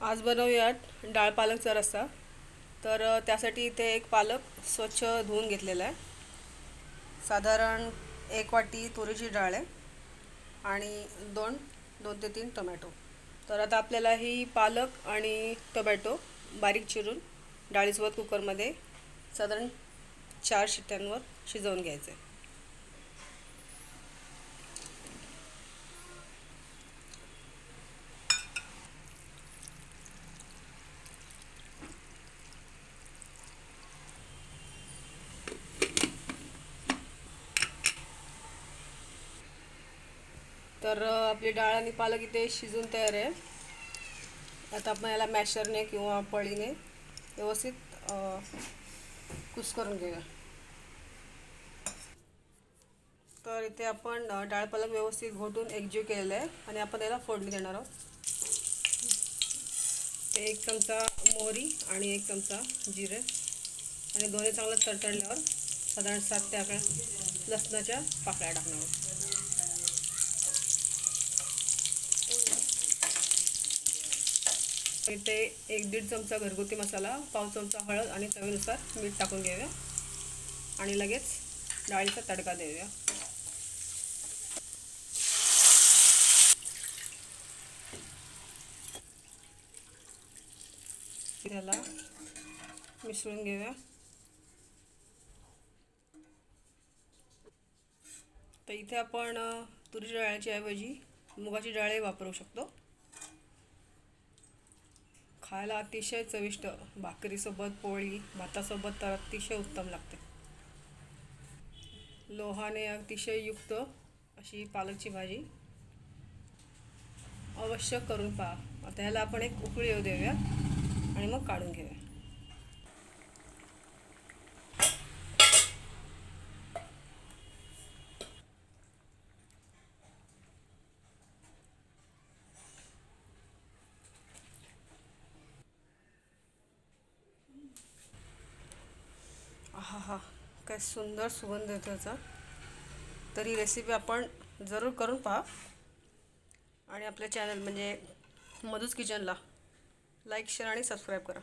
आज बनवूयात डाळ पालकचा रस्सा. तर त्यासाठी इथे एक पालक स्वच्छ धुवून घेतलेला आहे. साधारण एक वाटी तुरीची डाळ आहे आणि दोन दोन ते तीन टोमॅटो. तर आता आपल्याला ही पालक आणि टोमॅटो बारीक चिरून डाळीसोबत कुकरमध्ये साधारण चार शिट्ट्यांवर शिजवून घ्यायचे तर आपली डाळ आणि पालक इथे शिजून तयार आहे. आता आपण याला मॅशरने किंवा पळीने व्यवस्थित कुस कुस्करून घेऊया. तर इथे आपण डाळ पालक व्यवस्थित घोटून एकजीव केलेलं आहे आणि आपण याला फोडणी देणार आहोत. ते एक चमचा मोहरी आणि एक चमचा जिरे आणि दोन्ही चांगलं तडतडल्यावर साधारण सात ते आकड्या लसणाच्या पाकळ्या टाकणार आहोत. इथे एक दीड चमचा घरगुती मसाला पाव चमचा हळद आणि चवीनुसार मीठ टाकून घेऊया आणि लगेच डाळीचा तडका देऊया त्याला मिसळून घेऊया. तर इथे आपण तुरीच्या डाळीच्या ऐवजी मुगाची डाळे वापरू शकतो. खायला अतिशय चविष्ट. भाकरीसोबत पोळी भातासोबत तर अतिशय उत्तम लागते. लोहाने अतिशय युक्त अशी पालकची भाजी अवश्य करून पहा. आता ह्याला आपण एक उकळी येऊ देऊया आणि मग काढून घेऊया. हा हा काय सुंदर सुगंध येतो त्याचा तर ही रेसिपी आपण जरूर करून पहा. आणि आपल्या चॅनल म्हणजे मधूच किचनला लाईक शेअर आणि सबस्क्राईब करा.